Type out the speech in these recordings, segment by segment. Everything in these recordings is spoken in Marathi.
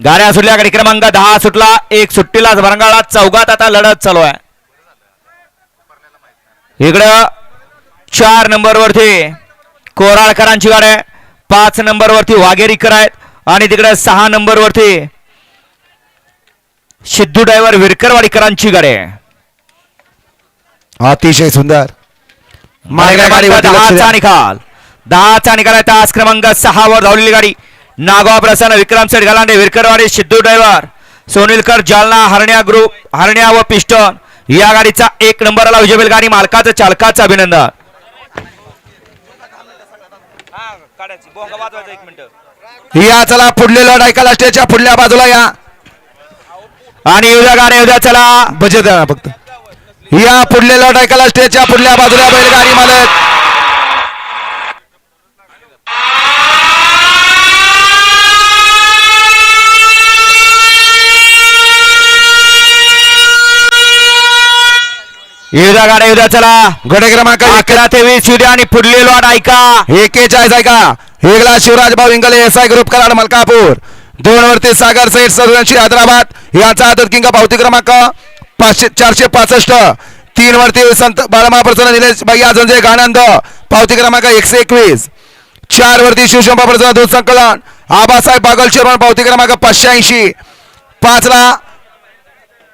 गाड्या सुटल्या गाडी क्रमांक दहा सुटला एक सुट्टीला भरंगाळा चौघात आता लढत चालू आहे. इकडं चार नंबर वरती कोराळकरांची गाडी आहे. पाच नंबर वरती वाघेरीकर आहेत आणि तिकडे सहा नंबर वरती सिद्धू ड्रायव्हर विरकरवाडीकरांची गाडी आहे. अतिशय सुंदर. निकाल. दहाचा निकाल आहे. तास क्रमांक सहा वर धावलेली गाडी. नागोबा प्रसन्न विक्रम सेठ गलांडे विरकरवाडी सिद्धू ड्रायव्हर सोनीलकर जालना हरण्या ग्रुप हरण्या व पिस्टन. या गाडीचा एक नंबरला विजय गाडी मालकाचं चालकाचं अभिनंदन. या चला पुढले लढ ऐकायला स्टेजच्या पुढल्या बाजूला या. आणि उद्या गाडी उद्या चला. ना फक्त. या पुढले लढ ऐकायला स्टेजच्या पुढल्या बाजूला बैलगाडी मालक. उद्या गाडी उद्या चला. गडे क्रमांक अकरा ते वीस उद्या आणि पुढली लॉट ऐका. एकेचाळीस आहे का एकला शिवराज भाऊ Ingle S I group Karad Malkapur. दोन वरती सागर सैद सदनशी हैदराबाद. यांचा आदत किंग पावती क्रमांक पाचशे चारशे पासष्ट. तीन वरती संत बाळमा प्रसन्न निलेश भाई अजंजे गानंद पावती क्रमांक एकशे एकवीस. चार वरती शिवशंभा प्रसन्न दूध संकलन. आबासाहेब बागल शर्मा पावती क्रमांक पाचशे ऐंशी. पाचला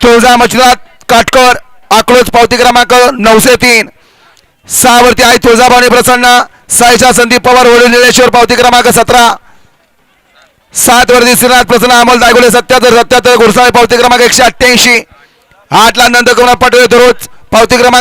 तुळजा मंजुनाथ काटकर. अकलोज पावती क्रमांक नऊशे तीन. सहा वरती आहे तुळजाभवानी प्रसन्न. साईशा संदीप पवार वडील निलेश्वर पावती क्रमांक सतरा. सात वरती श्रीनाथ प्रसन्न अमोल दायगुले सत्याहत्तर सत्याहत्तर गुरसाळे पावती क्रमांक एकशे अठ्ठ्याऐंशी. आठला नंदकुमार पटेल दररोज पावती क्रमांक